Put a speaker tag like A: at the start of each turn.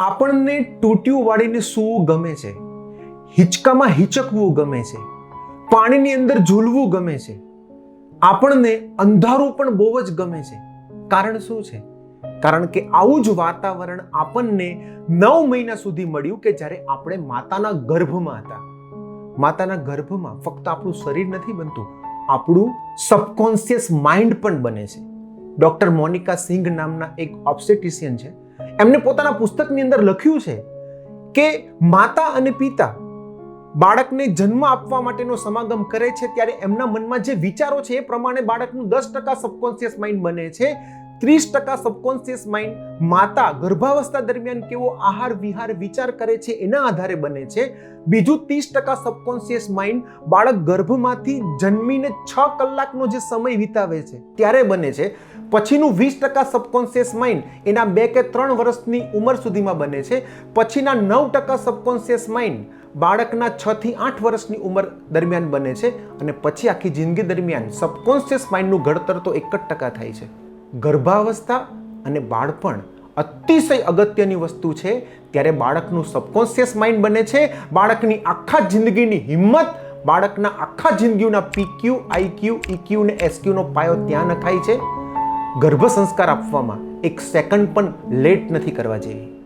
A: આપણને ટોટિયું વાળીને સૂવું ગમે છે. હિંચકામાં હિચકવું ગમે છે. પાણીની અંદર ઝૂલવું ગમે છે. આપણને અંધારું પણ બહુ જ ગમે છે. કારણ શું છે? કારણ કે આવું જ વાતાવરણ આપણને નવ મહિના સુધી મળ્યું કે જ્યારે આપણે માતાના ગર્ભમાં હતા. માતાના ગર્ભમાં ફક્ત આપણું શરીર નથી બનતું, આપણું સબકોન્શિયસ માઇન્ડ પણ બને છે. ડોક્ટર મોનિકા સિંઘ નામના એક ઓપ્સેટિશિયન છે. એમને પોતાના પુસ્તકની અંદર લખ્યું છે કે માતા અને પિતા બાળકને જન્મ આપવા માટેનો સમાગમ કરે છે ત્યારે એમના મનમાં જે વિચારો છે એ પ્રમાણે બાળકનું દસ ટકા સબકોન્શિયસ માઇન્ડ બને છે. ત્રીસ ટકા સબકોન્શિયસ માઇન્ડ માતા ગર્ભાવસ્થા દરમિયાન કેવો આહાર, વિહાર, વિચાર કરે છે એના આધારે બને છે. બીજું ત્રીસ ટકા સબકોન્શિયસ માઇન્ડ બાળક ગર્ભમાંથી જન્મીને છ કલાકનો જે સમય વિતાવે છે ત્યારે બને છે. પછીનું વીસ ટકા સબકોન્શિયસ માઇન્ડ એના બે કે ત્રણ વર્ષની ઉંમર સુધીમાં બને છે. પછીના નવ ટકા સબકોન્શિયસ માઇન્ડ બાળકના છ થી આઠ વર્ષની ઉંમર દરમિયાન બને છે અને પછી આખી જિંદગી દરમિયાન સબકોન્શિયસ માઇન્ડનું ઘડતર તો એક જ ટકા થાય છે. ગર્ભાવસ્થા અને બાળપણ અતિશય અગત્યની વસ્તુ છે. ત્યારે બાળકનું સબકોન્શિયસ માઇન્ડ બને છે. બાળકની આખા જિંદગીની હિંમત, બાળકના આખા જિંદગીના પીક્યુ આઈક્યુ ઇક્યુ ને એસક્યુનો પાયો ત્યાં નખાય છે. ગર્ભ સંસ્કાર આપવામાં એક સેકન્ડ પણ લેટ નથી કરવા જેવી.